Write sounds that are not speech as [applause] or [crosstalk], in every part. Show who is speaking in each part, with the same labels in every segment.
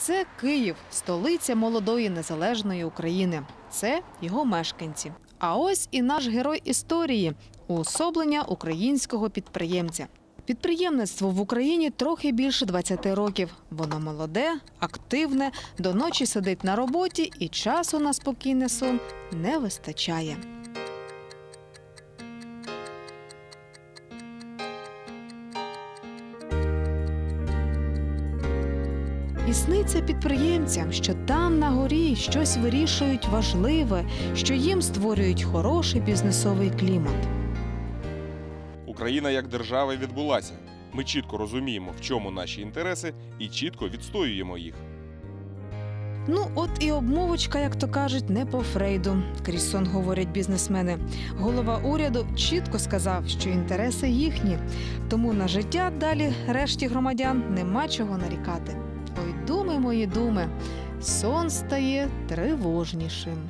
Speaker 1: Це Київ, столиця молодої незалежної України. Це його мешканці. А ось і наш герой історії уособлення українського підприємця. Підприємництво в Україні трохи більше 20 років. Воно молоде, активне, до ночі сидить на роботі і часу на спокійний сон не вистачає. І сниться підприємцям, що там на горі щось вирішують важливе, що їм створюють хороший бізнесовий клімат.
Speaker 2: Україна як держава відбулася. Ми чітко розуміємо, в чому наші інтереси, і чітко відстоюємо їх.
Speaker 1: Ну, от і обмовочка, як то кажуть, не по Фрейду. Крізь сон говорять бізнесмени. Голова уряду чітко сказав, що інтереси їхні. Тому на життя далі решті громадян нема чого нарікати. Думи мої думи, сон стає тривожнішим.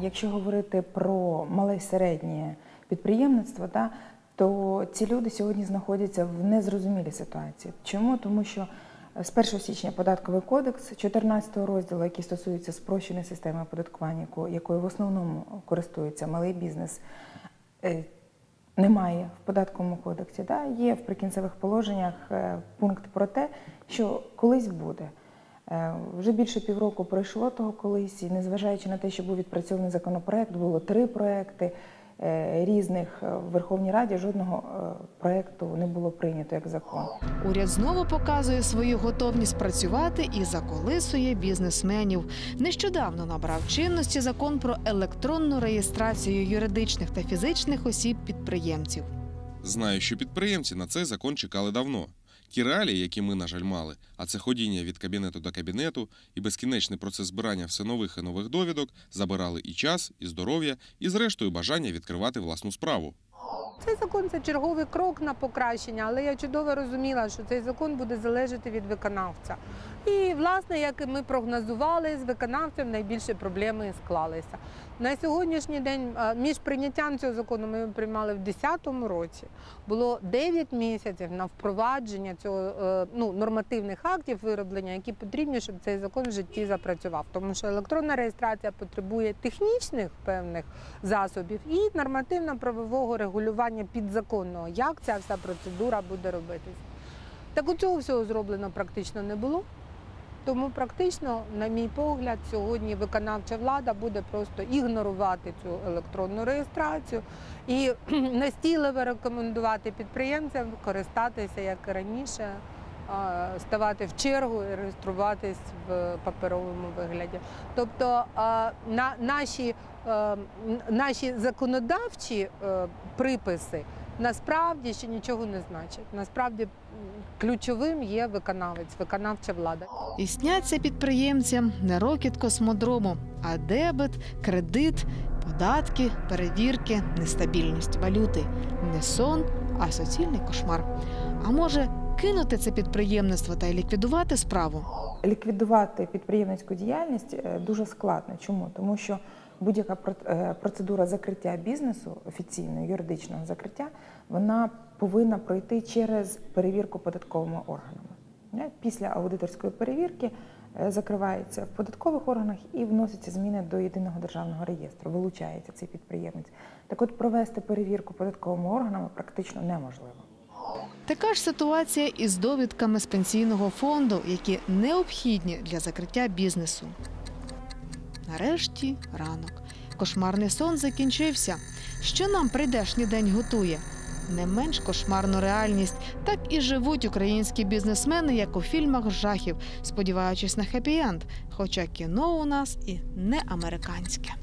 Speaker 3: Якщо говорити про мале і середнє підприємництво, да, то ці люди сьогодні знаходяться в незрозумілій ситуації. Чому? Тому що з 1 січня податковий кодекс 14 розділу, який стосується спрощеної системи оподаткування, якою в основному користується малий бізнес, е, немає в податковому кодексі. Да? Є в прикінцевих положеннях е, пункт про те, що колись буде. Е, Вже більше півроку пройшло того колись, і незважаючи на те, що був відпрацьований законопроект, було три проекти е, різних е, в Верховній Раді. Жодного проекту не було прийнято як закон.
Speaker 1: Уряд знову показує свою готовність працювати і заколисує бізнесменів. Нещодавно набрав чинності закон про електронну реєстрацію юридичних та фізичних осіб підприємців.
Speaker 2: Знаю, що підприємці на цей закон чекали давно. Ті реалії, які ми, на жаль, мали, а це ходіння від кабінету до кабінету і безкінечний процес збирання все нових і нових довідок, забирали і час, і здоров'я, і зрештою бажання відкривати власну справу.
Speaker 4: Цей закон це черговий крок на покращення, але я чудово розуміла, що цей закон буде залежати від виконавця. І, власне, як і ми прогнозували, з виконавцем найбільше проблеми склалися. На сьогоднішній день між прийняттям цього закону ми приймали в 2010 році. Було 9 місяців на впровадження цього е, ну, нормативних актів вироблення, які потрібні, щоб цей закон в житті запрацював. Тому що електронна реєстрація потребує технічних певних засобів і нормативно-правового регулювання підзаконного, як ця вся процедура буде робитись. Так у цього всього зроблено практично не було. Тому практично, на мій погляд, сьогодні виконавча влада буде просто ігнорувати цю електронну реєстрацію і [clears throat] настійливо рекомендувати підприємцям користатися як і раніше, ставати в чергу і реєструватись в паперовому вигляді. Тобто на, наші, е, наші законодавчі е, приписи насправді ще нічого не значать. Насправді ключовим є виконавець, виконавча влада.
Speaker 1: І сняться підприємцям не рокіт космодрому, а дебет, кредит, податки, перевірки, нестабільність валюти. Не сон, а суцільний кошмар. А може кинути це підприємництво та й ліквідувати справу?
Speaker 3: Ліквідувати підприємницьку діяльність е, дуже складно. Чому? Тому що будь-яка е, процедура закриття бізнесу, офіційного юридичного закриття, вона повинна пройти через перевірку податковими органами. Е, Після аудиторської перевірки закривається в податкових органах і вносяться зміни до єдиного державного реєстру. Вилучається цей підприємець. Так от провести перевірку податковими органами практично неможливо.
Speaker 1: Така ж ситуація із довідками з пенсійного фонду, які необхідні для закриття бізнесу. Нарешті ранок. Кошмарний сон закінчився. Що нам прийдешній день готує? Не менш кошмарну реальність. Так і живуть українські бізнесмени, як у фільмах жахів, сподіваючись на хеппі-енд. Хоча кіно у нас і не американське.